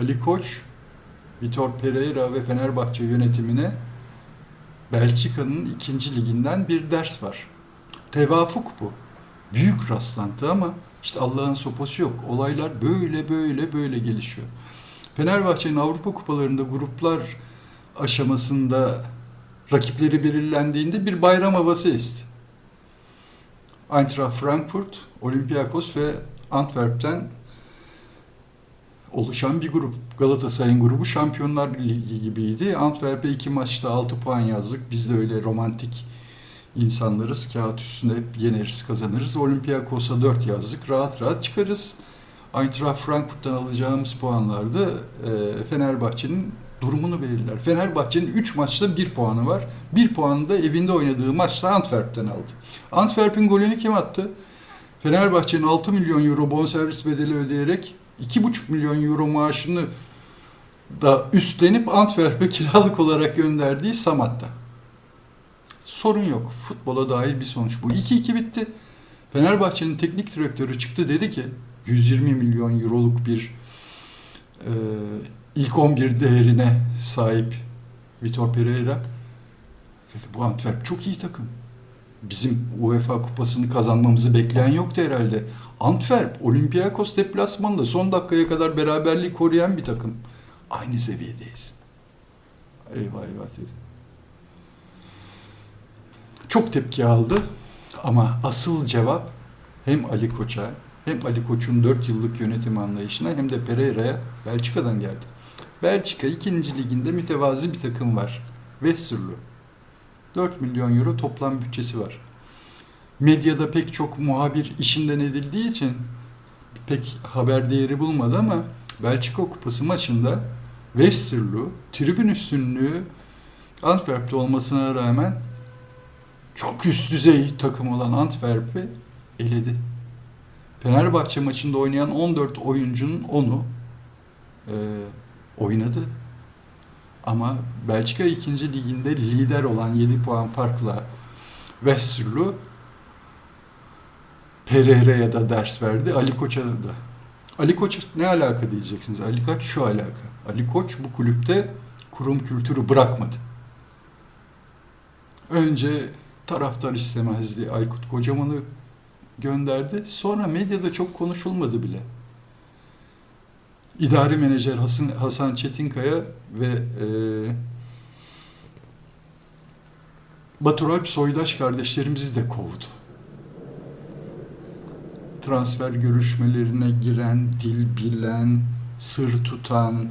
Ali Koç, Vitor Pereira ve Fenerbahçe yönetimine Belçika'nın ikinci liginden bir ders var. Tevafuk bu. Büyük rastlantı ama işte Allah'ın sopası yok. Olaylar böyle böyle böyle gelişiyor. Fenerbahçe'nin Avrupa kupalarında gruplar aşamasında rakipleri belirlendiğinde bir bayram havası esti. Eintracht Frankfurt, Olympiakos ve Antwerp'ten oluşan bir grup. Galatasaray'ın grubu Şampiyonlar Ligi gibiydi. Antwerp'e iki maçta 6 puan yazdık. Biz de öyle romantik insanlarız. Kağıt üstünde hep yeneriz, kazanırız. Olympiakos'a 4 yazdık. Rahat rahat çıkarız. Eintracht Frankfurt'tan alacağımız puanlarda e, Fenerbahçe'nin durumunu belirler. Fenerbahçe'nin 3 maçta 1 puanı var. 1 puanı da evinde oynadığı maçta Antwerp'ten aldı. Antwerp'in golünü kim attı? Fenerbahçe'nin 6 milyon euro bonservis bedeli ödeyerek 2,5 milyon euro maaşını da üstlenip Antwerp'e kiralık olarak gönderdiği Samat'ta. Sorun yok. Futbola dair bir sonuç bu. 2-2 bitti. Fenerbahçe'nin teknik direktörü çıktı dedi ki 120 milyon euroluk bir e, ilk 11 değerine sahip Vitor Pereira. Dedi, bu Antwerp çok iyi takım. Bizim UEFA kupasını kazanmamızı bekleyen yoktu herhalde. Antwerp, Olympiakos deplasmanında son dakikaya kadar beraberliği koruyan bir takım. Aynı seviyedeyiz. Eyvah eyvah dedi. Çok tepki aldı ama asıl cevap hem Ali Koç'a hem Ali Koç'un 4 yıllık yönetim anlayışına hem de Pereira'ya Belçika'dan geldi. Belçika 2. liginde mütevazi bir takım var. Westerlo. 4 milyon euro toplam bütçesi var. Medyada pek çok muhabir işinden edildiği için pek haber değeri bulmadı ama Belçika Kupası maçında Westerlo tribün üstünlüğü Antwerp'te olmasına rağmen çok üst düzey takım olan Antwerp'i eledi. Fenerbahçe maçında oynayan 14 oyuncunun 10'u e, oynadı. Ama Belçika 2. liginde lider olan 7 puan farkla Westerlo Pereira'ya da ders verdi. Ali Koç'a da. Ali Koç ne alaka diyeceksiniz. Ali Koç şu alaka. Ali Koç bu kulüpte kurum kültürü bırakmadı. Önce taraftar istemezdi. Aykut Kocaman'ı gönderdi. Sonra medyada çok konuşulmadı bile. İdari menajer Hasan, Hasan Çetinkaya ve e, Baturalp Soydaş kardeşlerimizi de kovdu. Transfer görüşmelerine giren, dil bilen, sır tutan,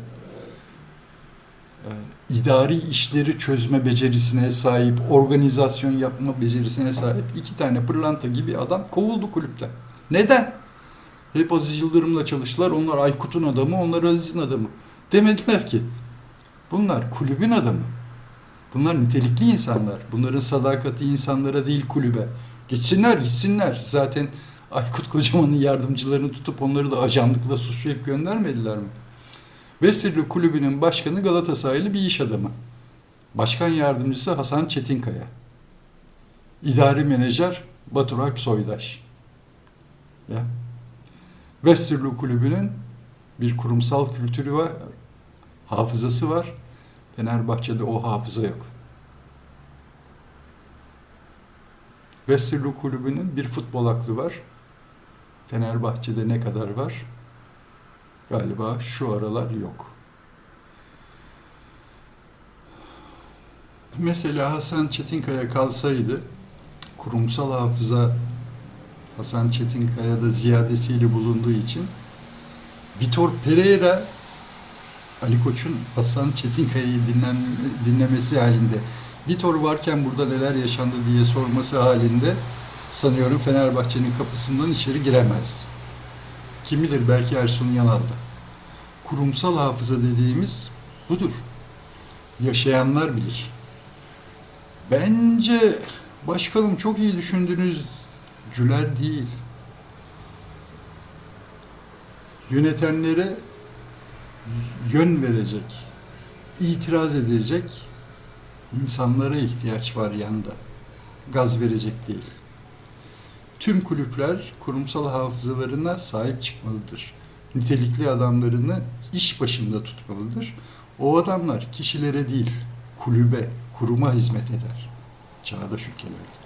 e, idari işleri çözme becerisine sahip, organizasyon yapma becerisine sahip iki tane pırlanta gibi adam kovuldu kulüpten. Neden? Hep Aziz Yıldırım'la çalıştılar. Onlar Aykut'un adamı, onlar Aziz'in adamı. Demediler ki bunlar kulübün adamı. Bunlar nitelikli insanlar. Bunların sadakati insanlara değil kulübe. Gitsinler, gitsinler. Zaten Aykut Kocaman'ın yardımcılarını tutup onları da ajanlıkla suçlayıp göndermediler mi? Vesirli Kulübü'nün başkanı Galatasaraylı bir iş adamı. Başkan yardımcısı Hasan Çetinkaya. İdari menajer Batur Alp Soydaş. Ya. Vesirli Kulübü'nün bir kurumsal kültürü var, hafızası var. Fenerbahçe'de o hafıza yok. Vesirli Kulübü'nün bir futbol aklı var. Fenerbahçe'de ne kadar var? Galiba şu aralar yok. Mesela Hasan Çetinkaya kalsaydı, kurumsal hafıza Hasan Çetinkaya'da ziyadesiyle bulunduğu için Vitor Pereira Ali Koç'un Hasan Çetinkaya'yı dinlen, dinlemesi halinde Vitor varken burada neler yaşandı diye sorması halinde sanıyorum Fenerbahçe'nin kapısından içeri giremez. Kim bilir belki Ersun Yanal'da. Kurumsal hafıza dediğimiz budur. Yaşayanlar bilir. Bence başkanım çok iyi düşündünüz cüler değil. Yönetenlere yön verecek, itiraz edecek insanlara ihtiyaç var yanında. Gaz verecek değil. Tüm kulüpler kurumsal hafızalarına sahip çıkmalıdır. nitelikli adamlarını iş başında tutmalıdır. O adamlar kişilere değil, kulübe, kuruma hizmet eder. Çağdaş ülkelerde.